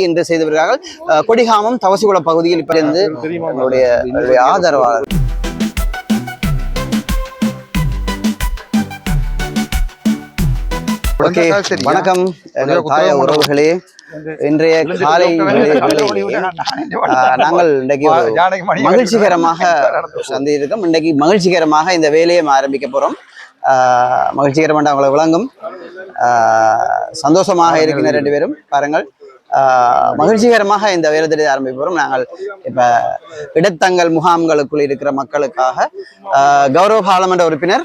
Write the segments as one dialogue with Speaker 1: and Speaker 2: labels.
Speaker 1: என்று செய்து வருகிறார்கள் அஹ், கொடிகாமம் தவசிகுள பகுதியில் இருந்து நம்மளுடைய ஆதரவாளர். ஓகே வணக்கம் தாய உறவுகளே இன்றைய காலை நாங்கள் இன்றைக்கு மகிழ்ச்சிகரமாக சந்திருக்கோம் இன்றைக்கு மகிழ்ச்சிகரமாக இந்த வேலையை ஆரம்பிக்க போறோம். மகிழ்ச்சிகரமாக அவங்களை விளங்கும். சந்தோஷமாக இருக்கின்ற ரெண்டு பேரும். பாருங்கள். மகிழ்ச்சிகரமாக இந்த வேலை திட்டத்தை ஆரம்பிக்க நாங்கள் இப்போ இடத்தங்கள் முகாம்களுக்குள் இருக்கிற மக்களுக்காக கௌரவ பாராளுமன்ற உறுப்பினர்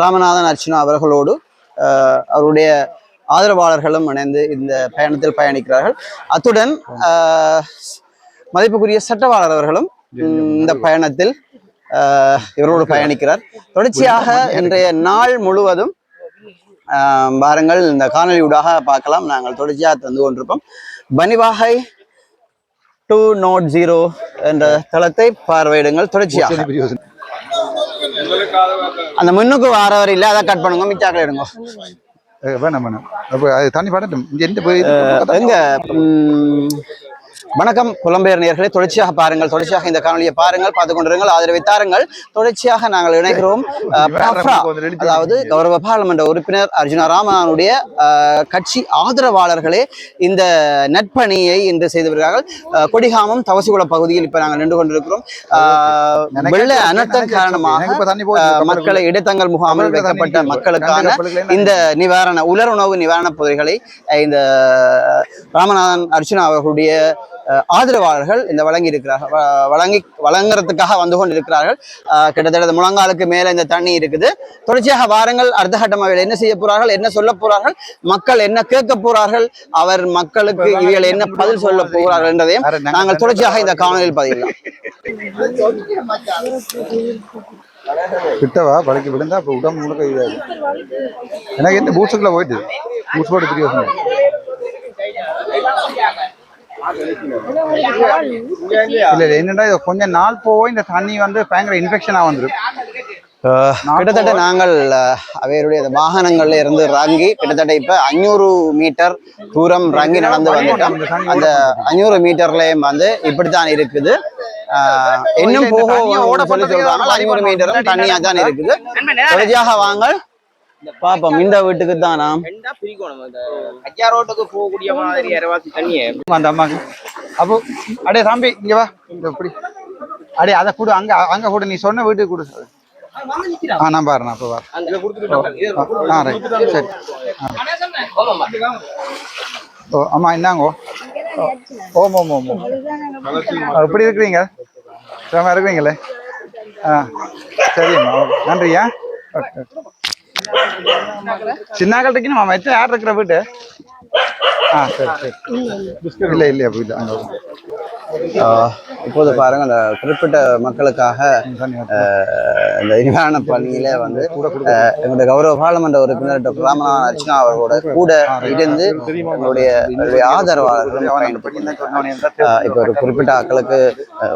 Speaker 1: ராமநாதன் அர்ச்சுனா அவர்களோடு அவருடைய ஆதரவாளர்களும் இணைந்து இந்த பயணத்தில் பயணிக்கிறார்கள். அத்துடன் மதிப்புக்குரிய சட்டவாளர் அவர்களும் இந்த பயணத்தில் இவரோடு பயணிக்கிறார். தொடர்ச்சியாக இன்றைய நாள் முழுவதும் ஆஹ், வாருங்கள். இந்த காணொலியூடாக பார்க்கலாம். நாங்கள் தொடர்ச்சியாக தந்து கொண்டிருப்போம் பனிவாகை டூ நோட் ஜீரோ என்ற தளத்தை பார்வையிடுங்கள். தொடர்ச்சியாக. அந்த முன்னுக்கு வாரவர் இல்லை அதை கட் பண்ணுங்க. மிச்சாக்கள் எடுங்க
Speaker 2: வேணாம் வேணாம். அப்போ அது தண்ணி படட்டும்.
Speaker 1: எங்க? வணக்கம் புலம்பெயர் நேயர்களே. தொடர்ச்சியாக பாருங்கள் தொடர்ச்சியாக இந்த காணொலியை பாருங்கள் பார்த்து கொண்டிருங்கள் ஆதரவை தாருங்கள். தொடர்ச்சியாக நாங்கள் இணைகிறோம் அதாவது கௌரவ பாராளுமன்ற உறுப்பினர் அர்ஜுனா ராமனுடைய கட்சி ஆதரவாளர்களே இந்த நட்பணியை இன்று செய்து வருகிறார்கள் கொடிகாமம் தவசிகுள பகுதியில் இப்ப நாங்கள் நின்று கொண்டிருக்கிறோம். வெள்ள அனர்த்தம் காரணமாக மக்களை இடைத்தங்கள் முகாமில் வைக்கப்பட்ட மக்களுக்கான இந்த நிவாரண உலருணவு நிவாரணப் பொருட்களை அஹ், இந்த ராமநாதன் அர்ச்சுனா அவர்களுடைய ஆதரவாளர்கள் இந்த வழங்கி இருக்கிறார்கள் வழங்கி வழங்குறதுக்காக வந்து கொண்டிருக்கிறார்கள். அஹ், கிட்டத்தட்ட முழங்காலுக்கு மேல இந்த தண்ணி இருக்குது. தொடர்ச்சியாக வாரங்கள் அடுத்த கட்டமாக என்ன செய்ய போறார்கள் என்ன சொல்ல போறார்கள் மக்கள் என்ன கேட்க போறார்கள் அவர் மக்களுக்கு இவைகள் என்ன பதில் சொல்ல போகிறார்கள் என்றதையும் நாங்கள் தொடர்ச்சியாக இந்த காணொலியில் பதிவிடலாம்.
Speaker 2: கிட்டவா? பழக்கி விழுந்தா அப்போ உடம்பு முழுக்க இதாகும் எனக்கு என்ன பூட்ஸுக்குள்ள போயிட்டு. பூட்ஸ் போட்டு பெரிய யோசனை இல்ல இல்ல என்னடா இது? கொஞ்சம் நாள் போய் இந்த தண்ணி வந்து பயங்கர இன்ஃபெக்ஷனா வந்துடும்
Speaker 1: கிட்டத்தட்ட நாங்கள் அந்த வாகனங்கள்ல இருந்து இறங்கி கிட்டத்தட்ட இப்ப அஞ்சூறு மீட்டர் தூரம் இறங்கி நடந்து வந்துட்டோம். அந்த அஞ்சூறு மீட்டர்லயும் வந்து இப்படித்தான் இருக்குது. இன்னும் போக ஓட சொல்லி சொல்றாங்க அஞ்சூறு மீட்டரும் தண்ணியா தான் இருக்குது. தொடர்ச்சியாக வாங்க பாப்போம் இந்த வீட்டுக்கு தானா
Speaker 3: ரெண்டா பிரிக்கணும். இந்த கஜா ரோட்டுக்கு போகக்கூடிய மாதிரி அரவாசி தண்ணியை.
Speaker 2: அந்த அம்மாக்கு. அப்போ அடே தம்பி இங்க வா. இப்படி அடே அதை கொடு அங்க அங்க கொடு நீ சொன்ன வீட்டுக்கு கொடு. ஆ நான் பாரு நான் அப்போ பாரு. ஆ ரைட் சரி. ஓ அம்மா என்னங்கோ ஓம் ஓம் ஓம் எப்படி இருக்கிறீங்க? இருக்கிறீங்களே? ஆ சரிம்மா ஓகே. நன்றியா? ஓகே. ஓகே. சின்னாக்கள்கிட்ட மாமா எத்தனை யார் இருக்கிற வீட்டு ஆ சரி சரி. இல்லை இல்லையா இல்லை அங்கே.
Speaker 1: இப்போது பாருங்க அந்த குறிப்பிட்ட மக்களுக்காக இந்த நிவாரண பணியில வந்து எங்களுடைய கௌரவ பாராளுமன்ற உறுப்பினர் டாக்டர் ராமநாதன் அர்ச்சனா அவர்களோட கூட இருந்து எங்களுடைய அஹ், இப்ப ஒரு குறிப்பிட்ட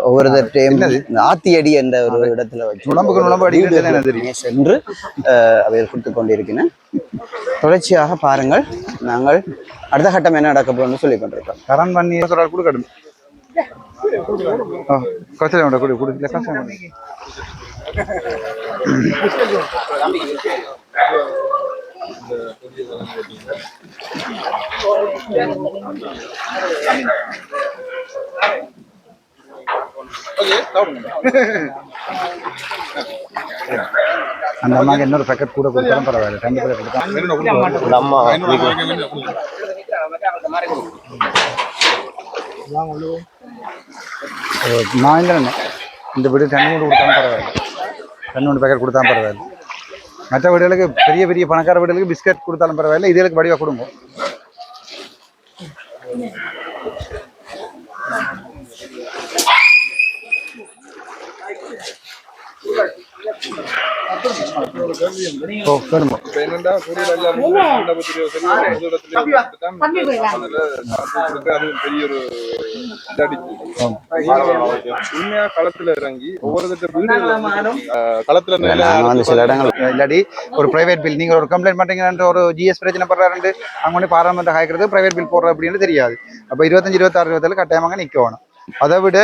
Speaker 1: ஒவ்வொருத்தரையும் இந்த ஆத்தியடி என்ற ஒரு இடத்துல வச்சு
Speaker 2: அடிக்கிறது எனக்கு தெரியும்.
Speaker 1: சென்று அவைகள் கொடுத்து கொண்டிருக்கிறேன் தொடர்ச்சியாக பாருங்கள் நாங்கள் அடுத்த கட்டம் என்ன நடக்க போகுதுன்னு சொல்லி கொண்டிருக்கோம்
Speaker 2: கரண் பண்ணி ஆ கச்சலை வேண்டாம் கொடு கொடு. இல்லை கச்சலை வேண்டாம் அந்த அம்மாக்கு இன்னொரு பேக்கெட் கூட கொடுத்தாலும் பரவாயில்ல. ரெண்டு பேக்கெட் கொடுத்தா மகேந்திரன் இந்த வீடு தண்ணி மூடு கொடுத்தாலும் பரவாயில்ல. தண்ணி மூணு பேக்கெட் கொடுத்தாலும் பரவாயில்ல. மற்ற வீடுகளுக்கு பெரிய பெரிய பணக்கார வீடுகளுக்கு பிஸ்கட் கொடுத்தாலும் பரவாயில்ல. இதுகளுக்கு வடிவாக கொடுங்க ஓ வேணுமா
Speaker 4: என்னண்டா கூடுதல் எல்லாரும் மண்டபத்திலேயோ சரி பொது இடத்துலயோ பார்த்துதான் அதுல ஒரு பெரிய ஒரு. உண்மையா களத்துல இறங்கி வந்து,
Speaker 1: வந்து சில இடங்கள்.
Speaker 2: இல்லாட்டி ஒரு பிரைவேட் பில் நீங்க ஒரு கம்ப்ளைண்ட் பண்றீங்கன்ற ஒரு ஜிஎஸ் பிரச்சனை பண்றாரு அங்க ஒண்ணு பாராளுமன்ற ஹாய்க்கிறது பிரைவேட் பில் போடுற அப்படின்னு தெரியாது. அப்ப இருபத்தஞ்சு இருபத்தாறு இருபத்தேழு கட்டாயமாக நிக்கணும். அதை விட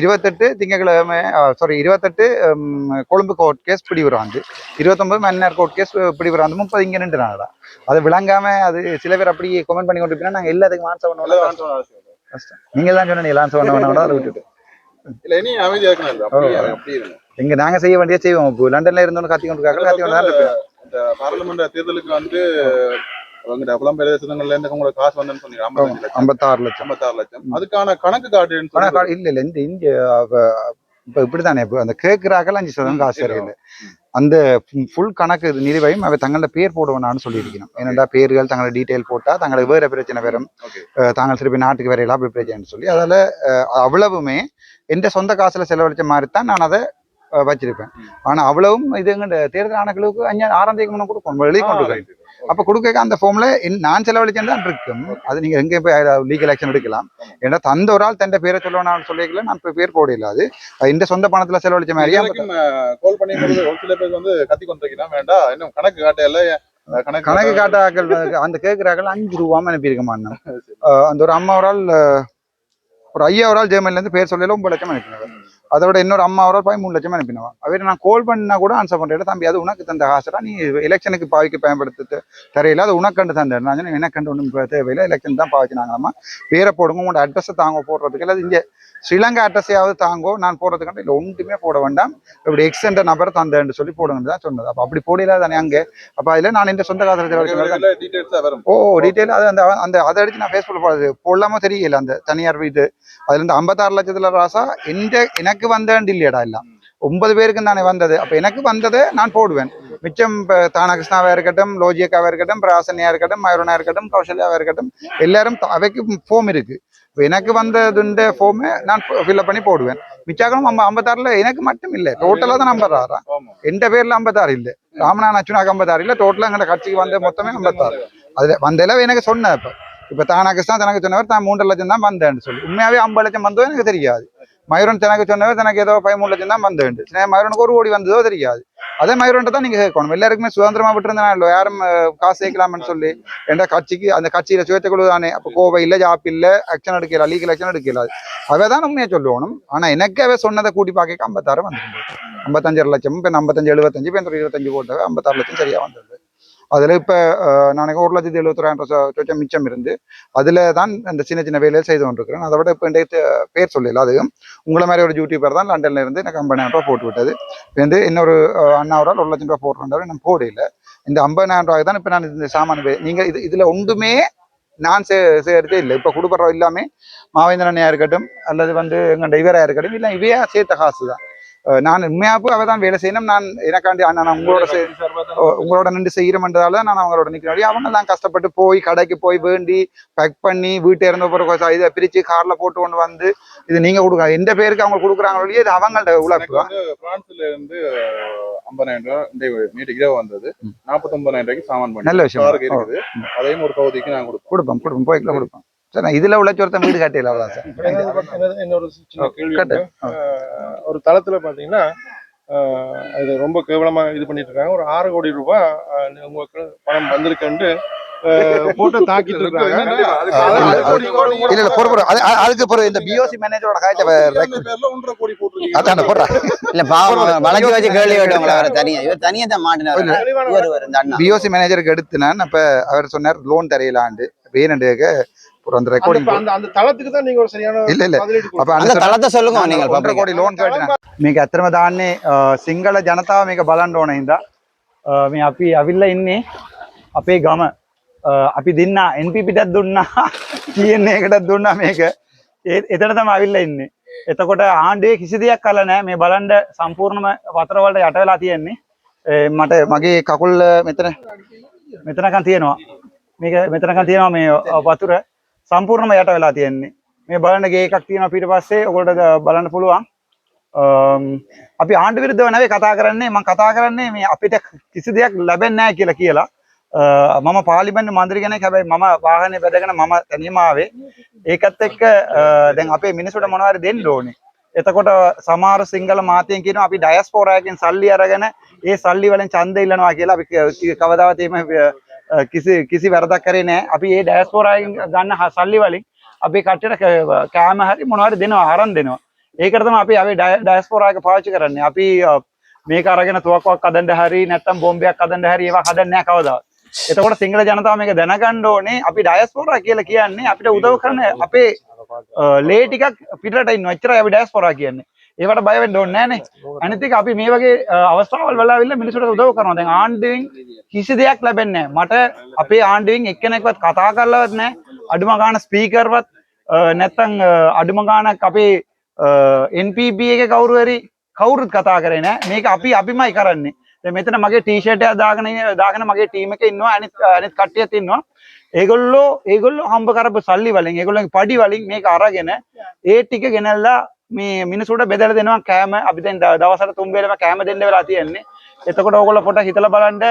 Speaker 2: இருபத்தெட்டு திங்கக்கிழமை சாரி இருபத்தெட்டு கொழும்பு கோர்ட் கேஸ் பிடிவுறாந்து இருபத்தொன்பது மன்னர் கோர்ட் கேஸ் பிடிவுறாந்து முப்பது இங்க நின்றுனாங்கடா அது விளங்காம அது சில பேர் அப்படி கமெண்ட் பண்ணி கொண்டு நாங்க எல்லாத்துக்கும் ஆன்சர் பண்ணுவோம் கஷ்டம் நீங்க தான் சொன்னீங்க ஆன்சர் பண்ண வேணாம் அதை விட்டுட்டு.
Speaker 4: இல்ல இனி அமைதியா இருக்கணும்
Speaker 2: நாங்க செய்ய வேண்டிய செய்வோம். இப்போ லண்டன்ல இருந்தோம் கத்தி கொண்டு கத்தி கொண்டு
Speaker 4: பாராளுமன்ற தேர்தலுக்கு வந்து அவங்க புலம்பெயர் தேசங்கள்ல இருந்து உங்களுக்கு காசு வந்தேன்னு சொன்னீங்க ஐம்பத்தஞ்சு லட்சம்.
Speaker 2: ஐம்பத்தாறு லட்சம்.
Speaker 4: ஐம்பத்தாறு லட்சம். அதுக்கான கணக்கு காட்டுன்னு சொல்லி
Speaker 2: கா- இல்ல இல்ல இந்த அவ- இப்ப இப்படித்தானே இப்போ அந்த கேட்கிறாக்கள் அஞ்சு சதவீதம் காசு வரையில அந்த ஃபுல் கணக்கு இது நிலுவையும் அவ தங்களோட பேர் போடுவேனான்னு சொல்லியிருக்கணும். ஏனெண்டா பேர்கள் தங்களோட டீட்டெயில் போட்டா தங்களுக்கு வேற பிரச்சனை வரும். தாங்கள் திருப்பி நாட்டுக்கு வரையில அப்படி பிரச்சனைன்னு சொல்லி அதால அவ்வளவுமே எந்த சொந்த காசுல செலவழிச்ச மாதிரி தான் நான் அதை வச்சிருப்பேன். ஆனா அவ்வளவும் இது எங்க தேர்தல் ஆணைகளுக்கு அஞ்சு ஆறாம் தேதி முன்ன கொடுக்கணும் எழுதி கொண்டு அப்ப கொடுக்க அந்த ஃபார்ம்ல நான் செலவழிச்சேன் தான் இருக்கும். அது நீங்க எங்க போய் லீகல் ஆக்ஷன் எடுக்கலாம். ஏன்னா தந்த ஒரு ஆள் தந்த பேரை சொல்லணும்னு சொல்லிக்கல நான் இப்ப பேர் போட இல்லாது அது இந்த சொந்த பணத்துல செலவழிச்ச மாதிரி
Speaker 4: கால் பண்ணி ஒரு சில பேர் வந்து கத்தி கொண்டிருக்கிறான். வேண்டாம் இன்னும் கணக்கு காட்டையில கணக்கு
Speaker 2: கணக்கு காட்டாக்கள் அந்த கேட்கிறாக்கள் அஞ்சு ரூபாம அனுப்பியிருக்க மாட்டோம் அந்த ஒரு அம்மா ஒரு ஆள் ஒரு ஐயா ஒரு ஆள் ஜெர்மன்ல இருந்து பேர் சொல்லல ஒன்பது லட்சம் அனுப்பினவர் அதோட இன்னொரு அம்மா ஒரு ஆள் பதிமூணு லட்சம் அனுப்பினவா. அவர் நான் கால் பண்ணா கூட ஆன்சர் பண்றேன் தம்பி அது உனக்கு தந்த காசுடா? நீ எலெக்ஷனுக்கு பாவிக்க பயன்படுத்த தெரியல. அது உனக்கண்டு தந்த நான் எனக்கண்டு ஒன்றும் தேவையில்லை. எலெக்ஷன் தான் பாவிச்சினாங்களாமா பேரை போடுங்க உங்களோட அட்ரஸை தாங்க போடுறதுக்கு. இல்லை இங்கே ஸ்ரீலங்கா அட்ரஸையாவது தாங்கோ நான் போடுறதுக்காண்டி இல்லை ஒன்றுமே போட வேண்டாம். இப்படி எக்ஸ்டெண்ட் நபர் தந்தேன்னு சொல்லி போடுங்கன்னு தான் சொன்னது. அப்போ அப்படி போடல தானே அங்கே. அப்போ அதில் நான் இந்த சொந்த காசு ஓ டீட்டெயில் அது அந்த அந்த அதை அடிச்சு நான் ஃபேஸ்புக்கில் போடுறது போடலாமோ தெரியல அந்த தனியார் வீட்டு அதுல ஐம்பத்தாறு லட்சத்துல ராசா எந்த எனக்கு வந்தேன் இல்லையடா எல்லாம். ஒன்பது பேருக்கு தானே வந்தது. அப்ப எனக்கு வந்ததை நான் போடுவேன். மிச்சம் இப்போ தானகிருஷ்ணாவா இருக்கட்டும் லோஜியக்காவா இருக்கட்டும் பிராசனியா இருக்கட்டும் மயூரனா இருக்கட்டும் கௌசல்யாவா இருக்கட்டும் எல்லாரும் அவைக்கு ஃபோம் இருக்கு. எனக்கு வந்ததுண்ட ஃபோமை நான் ஃபில்அப் பண்ணி போடுவேன். மிச்சாக்கணும் நம்ம ஐம்பத்தாறுல எனக்கு மட்டும் இல்லை. டோட்டலாக தான் ஐம்பத்தாறா எந்த பேர்ல ஐம்பத்தாறு இல்லை. ராமநாதன் அச்சுனாக்கு ஐம்பத்தாறு இல்லை. டோட்டலாக எங்கட கட்சிக்கு வந்த மொத்தமே ஐம்பத்தாறு அதில் வந்தல எனக்கு சொன்னேன் இப்ப இப்ப தானாகிருஷ்ணா தனக்கு சொன்னவர் தான் மூன்று லட்சம் தான் வந்தேன்னு சொல்லி. உண்மையாவே ஐம்பது லட்சம் வந்தோ எனக்கு தெரியாது. மயூரன் தனக்கு சொன்னவே தனக்கு ஏதோ பதிமூணு லட்சம் தான் வந்தேன் சின்ன மயூரனுக்கு ஒரு கோடி வந்ததோ தெரியாது. அதே மயூரன் தான் நீங்க கேட்கணும். எல்லாருக்குமே சுதந்திரமா விட்டுருந்தா இல்லை யாரும் காசு சேர்க்கலாம்னு சொல்லி எந்த கட்சிக்கு அந்த கட்சியில சுயத்தை குழு தானே. அப்ப கோவை இல்ல ஜாப் இல்ல ஆக்ஷன் எடுக்கல லீகல் ஆக்ஷன் எடுக்கல. அவ தான் உண்மையை சொல்லணும். ஆனா எனக்கு அவ சொன்னதை கூட்டி பார்க்க ஐம்பத்தாறு வந்துருந்தது ஐம்பத்தஞ்சு லட்சம் இப்போ ஐம்பத்தஞ்சு எழுபத்தஞ்சு இப்போ இருபத்தஞ்சு போட்டவை ஐம்பத்தாறு லட்சம் சரியா வந்தது. அதில் இப்போ நான் ஒரு லட்சத்தி எழுபத்தொராயிரம் ரூபாய் மிச்சம் இருந்து அதில் தான் அந்த சின்ன சின்ன வேலையை செய்து கொண்டிருக்கிறேன். அதை விட இப்போ இன்றைக்கு பேர் சொல்லல. அதுவும் உங்களை மாதிரி ஒரு யூடியூபர் தான் லண்டனில் இருந்து எனக்கு ஐம்பதாயிரம் ரூபாய் போட்டு விட்டது. வந்து இன்னொரு அண்ணாவரால் ஒரு லட்சம் ரூபாய் போட்டுருந்தாரு நான் போடல இந்த ஐம்பதாயிரம் ரூபாய் தான் இப்போ நான் இந்த சாமான நீங்கள் இது இதில் ஒன்றுமே நான் சே சேர்த்தே இல்லை. இப்போ கொடுக்குறோம் எல்லாமே மாவேந்திரன் இருக்கட்டும் அல்லது வந்து எங்கள் இவரா இருக்கட்டும் இல்லை இவையா சேர்த்த காசு தான். நான் உண்மையாப்பு அவ தான் வேலை செய்யணும். நான் எனக்காண்டி நான் உங்களோட உங்களோட நின்று செய்யறோம்ன்றதால நான் அவங்களோட நிற்கிறேன். அவங்க தான் கஷ்டப்பட்டு போய் கடைக்கு போய் வேண்டி பேக் பண்ணி வீட்டை இருந்த பிறகு இதை பிரிச்சு கார்ல போட்டு கொண்டு வந்து இது நீங்க கொடுக்க எந்த பேருக்கு அவங்க கொடுக்குறாங்களோ இது அவங்கள்ட்ட உழைப்பு.
Speaker 4: பிரான்ஸ்ல இருந்து ஐம்பதாயிரம் ரூபாய் நேற்று இரவு வந்தது. நாற்பத்தி ஒன்பதாயிரம் ரூபாய்க்கு சாமான் பண்ணி
Speaker 2: நல்ல விஷயம்?
Speaker 4: அதையும் ஒரு பகுதிக்கு நான் கொடுப்பேன்.
Speaker 2: கொடுப்போம் கொடுப்போம் போய்க்கலாம் கொடுப்போம். சார் நான் இதுல உழைச்ச ஒருத்தன் வீடு கட்டிடல அவ்வளோதான் சார்.
Speaker 5: இன்னொரு சின்ன கேள்வி ஒரு தளத்துல பாத்தீங்கன்னா ஆஹ் அது ரொம்ப கேவலமா இது பண்ணிட்டு இருக்காங்க. ஒரு ஆறு கோடி ரூபாய் உங்களுக்கு பணம் வந்திருக்குன்னு ஆஹ் போட்டு தாக்கிட்டு இருக்காங்க.
Speaker 2: இல்ல இல்ல பொறு பொறு அது அது- அதுக்கு பொறு இந்த பிஓசி மேனேஜரோட காய்ச்ச
Speaker 4: பேர்ல ஒன்றரை கோடி போட்டிருக்கீங்க.
Speaker 2: அதான் போடுறா.
Speaker 1: இல்ல பாவம் வளைச்சு வச்சு கேள்வி கேட்டவங்கள வேற தனியா. இவர் தனியா தான் மாட்டினார்.
Speaker 2: பிஓசி மேனேஜருக்கு எடுத்து நான் அப்ப அவர் சொன்னார் லோன் தரையிலாண்டு. வேணுண்டுக்க ஒரு அந்த ரெக்கார்டிங்
Speaker 5: அந்த அந்த தளத்துக்கு தான் நீங்க ஒரு சரியான
Speaker 2: இல்ல இல்ல. அப்ப
Speaker 1: அந்த தளத்தை சொல்லுங்க நீங்க
Speaker 2: 1 கோடி ලෝන් කඩන මේක ඇත්තම දාන්නේ සිංහල ජනතාව මේක බලන්න ඕන හින්දා මේ අපි අවිල්ලා ඉන්නේ අපේ ගම අපි දෙන්නා NPPටත් දුන්නා කියන එකටත් දුන්නා මේක එතන තමයි අවිල්ලා ඉන්නේ එතකොට ආණ්ඩුවේ කිසි දෙයක් කරලා නැහැ මේ බලන්න සම්පූර්ණම වතර වලට යට වෙලා තියෙන්නේ මට මගේ කකුල් මෙතන මෙතනකන් තියෙනවා මේක මෙතනකන් තියෙනවා මේ වතුර සම්පූර්ණම යට වෙලා තියෙන්නේ. මේ බලන්න ගේ එකක් තියෙනවා පිට පස්සේ ඔයගොල්ලෝ ද- බලන්න පුළුවන්. අම්, අපි ආණ්ඩු විරුද්ධව නෙවෙයි කතා කරන්නේ. මම කතා කරන්නේ මේ අපිට කිසි දෙයක් ලැබෙන්නේ නැහැ කියලා කියලා. මම පාලිමෙන්ට මන්ත්‍රී කෙනෙක්. හැබැයි මම වාහනේ වැදගෙන මම තනියම ආවේ. ඒකත් එක්ක අ, දැන් අපේ මිනිසුන්ට මොනවාරි දෙන්න ඕනේ. එතකොට සමහර සිංහල මාතයෙන් කියනවා අපි ඩයස්පෝරාවකින් සල්ලි අරගෙන ඒ සල්ලි වලින් ඡන්ද ඉල්ලනවා කියලා අපි ක- කි- කවදාවත් එහෙම අ, කිසි කිසි වැරදක් කරේ නැහැ අපි ඒ ඩයස්පෝරාවෙන් ගන්න හ- සල්ලි වලින් අපි කට්ටියට ක- කෑම හරි මොනවාරි දෙනවා අරන් දෙනවා. ඒකට තමයි අපි අපි ඩයස්පෝරා එක පාවිච්චි කරන්නේ. අපි අ, මේක අරගෙන තුවක්කුවක් හදන්න හරි නැත්නම් බෝම්බයක් හදන්න හරි ඒවා හදන්නේ නැහැ කවදාවත්. එතකොට සිංහල ජනතාව මේක දැනගන්න ඕනේ. අපි ඩයස්පෝරා කියලා කියන්නේ අපිට උදව් කරන අපේ අ, ලේ ටිකක් පිටරට ඉන්න එච්චරයි අපි ඩයස්පෝරා කියන්නේ. ඒවට බය වෙන්න ඕනේ නැහනේ. අනිත් එක අපි මේ වගේ අවස්ථාවල් වල ආවිල්ලා මිනිස්සුන්ට උදව් කරනවා. දැන් ආණ්ඩුවෙන් කිසි දෙයක් ලැබෙන්නේ මට අපේ ආණ්ඩුවෙන් එක්කෙනෙක්වත් කතා කරලවත් නැහැ. අඩුම ගාන ස්පීකර්වත් නැත්තම් අඩුම ගානක් අපේ NPP එක කවුරු හරි කවුරුත් කතා කරේ නැහැ. මේක අපි අපිමයි කරන්නේ. දැන් මෙතන මගේ ටී-ෂර්ට් එකක් දාගෙන දාගෙන මගේ ටීම් එකේ ඉන්නවා. අනිත් අනිත් කට්ටියත් ඉන්නවා. ඒගොල්ලෝ ඒගොල්ලෝ හම්බ කරපු සල්ලි වලින් ඒගොල්ලෝගේ පඩි වලින් මේක අරගෙන ඒ ටික ගෙනල්ලා මේ මිනිසුන්ට බෙදලා දෙනවා කෑම. අපි දැන් දවසට තුන් වේලම කෑම දෙන්න වෙලා තියෙන්නේ. එතකොට ඕගොල්ලෝ පොඩ්ඩක් හිතලා බලන්න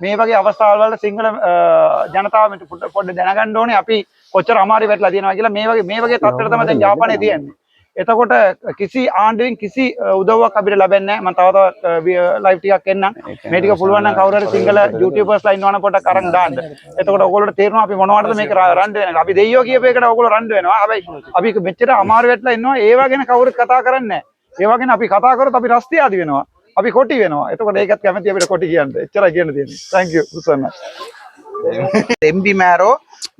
Speaker 2: මේ වගේ අවස්ථාවල් වල සිංහල ජනතාව පොඩ්ඩක් දැනගන්න ඕනේ. අපි කොච්චර අමාරු වෙట్లా තියෙනවා කියලා මේ වගේ මේ වගේ තත්ත්වයට තමයි දැන් ජාපානයේ තියෙන්නේ එතකොට කිසි ආණ්ඩුවෙන් කිසි උදව්වක් අපිට ලැබෙන්නේ මම තව තව ලයිව් ටිකක් එන්නම් මේ ටික පුළුවන් නම් කවුරු හරි සිංගල YouTubers ලා ඉන්නවනම් පොඩ්ඩක් අරන් දාන්න. එතකොට ඔයගොල්ලෝ තේරෙනවා අපි මොනවටද මේක රණ්ඩු වෙන්නේ. අපි දෙයියෝ කියපේකට ඔයගොල්ලෝ රණ්ඩු වෙනවා. හැබැයි අපි මෙච්චර අමාරු වෙట్లా ඉන්නවා ඒවා ගැන කවුරුත් කතා කරන්නේ නැහැ. ඒවා ගැන අපි කතා කරොත් අපි රස්තියාදි වෙනවා. අපි කොටි වෙනවා. එතකොට ඒකත් කැමති අපිට කොටි කියන්න. එච්චරයි කියන්න තියෙන්නේ. thank you සුසන්න. එම්බි මෑරෝ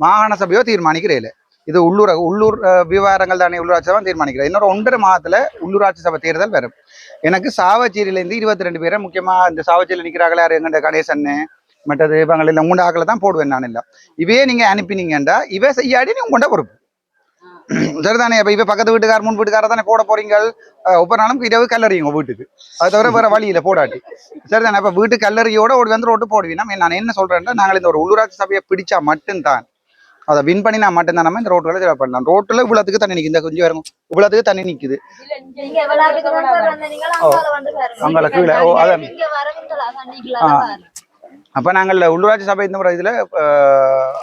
Speaker 2: මාහන සභයෝ තීර්මානික රේල இது உள்ளூர் உள்ளூர் விவகாரங்கள் தானே உள்ளூராட்சி சபை தீர்மானிக்கிறேன் இன்னொரு ஒன்றரை மாதத்துல உள்ளூராட்சி சபை தேர்தல் வரும். எனக்கு சாவச்சேரியிலேருந்து இருபத்தி ரெண்டு பேரை முக்கியமா இந்த சாவச்சேரியில் நிற்கிறாங்களே யார்? எங்கண்ட கணேசன்னு மற்றது இவங்க இல்லை மூணு ஆக்களை தான் போடுவேன் நான் இல்லை இவே நீங்க அனுப்பினீங்கண்டா இவ செய்யாடி நீங்க கொண்ட பொறுப்பு. சரிதானே இப்போ இவ பக்கத்து வீட்டுக்கார முன் வீட்டுக்கார தானே போட போறீங்க ஒவ்வொரு நாளும் இரவு கல்லறிங்க வீட்டுக்கு. அது தவிர வேற வழியில போடாட்டி. சரிதானே இப்போ வீட்டு கல்லறியோட ஒரு வந்து ரோட்டு போடுவீங்க நான் என்ன சொல்றேன்னா நாங்கள் இந்த ஒரு உள்ளூராட்சி சபையை பிடிச்சா மட்டும்தான். அதை வின் பண்ணினா மட்டும்தான் நம்ம இந்த ரோட்டுகளை சேவை பண்ணலாம். ரோட்டுல இவ்வளவுக்கு தண்ணி இந்த கொஞ்சம் வரும் இவ்வளவுக்கு தண்ணி
Speaker 6: தான் வந்து பாருங்க.
Speaker 2: அங்கால கீழே, ஓ, அதான். அப்ப நாங்கள் உள்ளூராட்சி சபை இந்த முறை இதுல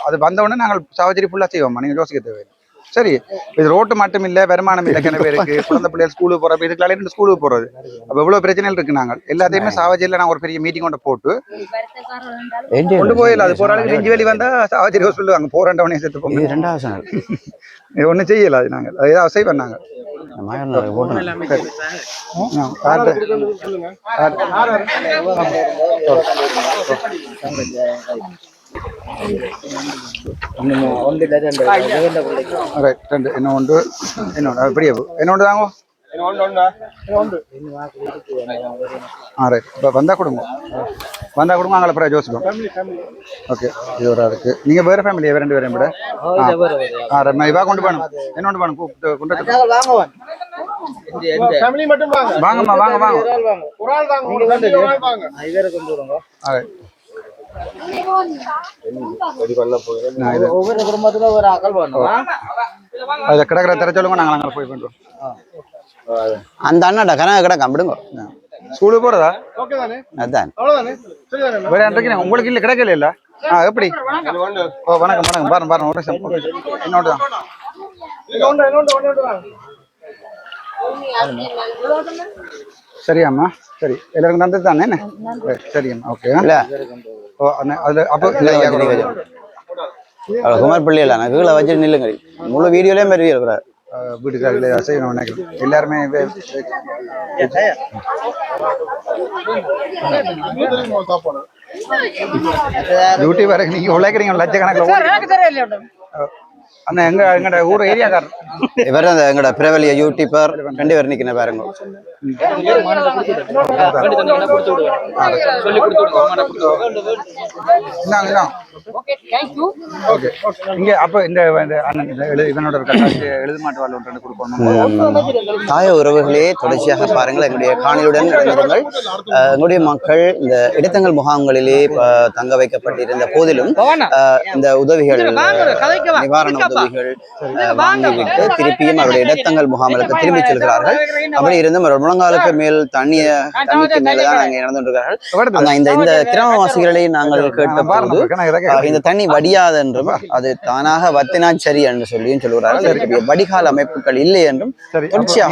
Speaker 2: அது வந்த உடனே நாங்கள் சாவச்சேரி ஃபுல்லா செய்வோம் நீங்க யோசிக்க தேவையில்லை. சரி இது ரோட்டு மட்டும் இல்ல வருமானம் இல்ல கிணறு பேருக்கு குழந்தை பிள்ளைகள் ஸ்கூலுக்கு போறப்ப இதுக்குள்ள ரெண்டு ஸ்கூலுக்கு போறது அப்ப இவ்வளவு பிரச்சனைகள் இருக்கு நாங்கள் எல்லாத்தையுமே சாவச்சேரியில நான் ஒரு பெரிய மீட்டிங் கொண்டு போட்டு கொண்டு போயிடல அது போற ஆளுக்கு நெஞ்சு வலி வந்தா சாவச்சேரி ஹாஸ்பிட்டல் அங்க போறேன்டவனே செத்து போங்க
Speaker 1: ரெண்டாவது சேனல்
Speaker 2: இது ஒண்ணும் செய்யல அது நாங்கள் அது ஏதாவது செய்வோம் நாங்கள் ரைட் ரெண்டு என்ன ஒன்று அது பெரிய என்ன ஒன்று தாங்க ஆ ரைட் இப்போ வந்தால் கொடுங்க வந்தால் கொடுங்க அங்கே அப்புறம் யோசிப்போம் ஓகே இது ஒரு இருக்கு நீங்கள் வேறு ஃபேமிலியா வேறு ரெண்டு பேரும் விட ஆ இவா கொண்டு போகணும் என்ன ஒன்று வேணும் கூப்பிட்டு கொண்டு
Speaker 5: ஃபேமிலி
Speaker 2: வாங்கம்மா வாங்க வாங்க ஆ ரைட்
Speaker 3: ஒவ்வொரு குடும்பத்துல ஒரு அகல் பண்ணுவா
Speaker 2: அதை கிடக்கிற தர சொல்லுங்க நாங்கள் அங்கே போய் பண்ணுறோம்
Speaker 1: அந்த அண்ணாடா கனக கிடக்க விடுங்க.
Speaker 2: ஸ்கூலுக்கு
Speaker 5: தானே
Speaker 1: அதான்.
Speaker 2: வேற யாருக்கு உங்களுக்கு இல்லை கிடைக்கல இல்ல? ஆ எப்படி? ஓ வணக்கம் வணக்கம். பாருங்க பாருங்க ஒரு தான்.
Speaker 5: இன்னொன்று
Speaker 2: சரியாம்மா. சரி. எல்லாருக்கும் நன்றி தானே என்ன? சரி, சரிம்மா. ஓகே.
Speaker 1: இல்ல.
Speaker 2: ஓ அது அப்போ.
Speaker 1: அவ்வளவு குமார் பிள்ளை இல்ல நான் கீழே வச்சு நில்லுங்க. முழு வீடியோலயே மாதிரி இருக்கிறார்
Speaker 2: வீட்டுக்கார இல்லை செய்யணும் நினைக்கிறேன் எல்லாருமே டியூட்டி வரைக்கும் நீங்க உழைக்கிறீங்க லட்சக்கணக்கில் அண்ணா எங்க எங்கட ஊர் ஏரியாக்காரர்.
Speaker 1: இவர் அந்த எங்கட பிரபலிய யூடியூபர் ரெண்டு பேர் நிக்கின பாருங்க.
Speaker 2: ஓகே இங்க அப்ப இந்த இருக்க எழுத மாட்டு வாழ் ஒன்று கொடுக்கணும்.
Speaker 1: தாய உறவுகளே தொடர்ச்சியாக பாருங்கள். எங்களுடைய காணிலுடன் இணைந்திருங்கள். எங்களுடைய மக்கள் இந்த இடைத்தங்கள் முகாம்களிலே தங்க வைக்கப்பட்டிருந்த போதிலும் இந்த உதவிகள் அஹ், நிவாரண உதவிகள் அஹ், வாங்கிவிட்டு திருப்பியும் அவருடைய இடத்தங்கள் முகாம்களுக்கு திரும்பி செல்கிறார்கள். அப்படி இருந்தும் ஒரு முழங்காலுக்கு மேல் தண்ணிய தண்ணிக்கு மேலதான் அங்கே நடந்து கொண்டிருக்கிறார்கள் இந்த இந்த கிராமவாசிகளை நாங்கள் கேட்ட போது அஹ், இந்த தண்ணி வடியாது என்றும் அது தானாக வத்தினா சரி என்று சொல்லியும் சொல்கிறார்கள் வடிகால் அமைப்புகள் இல்லை என்றும் தொடர்ச்சியாக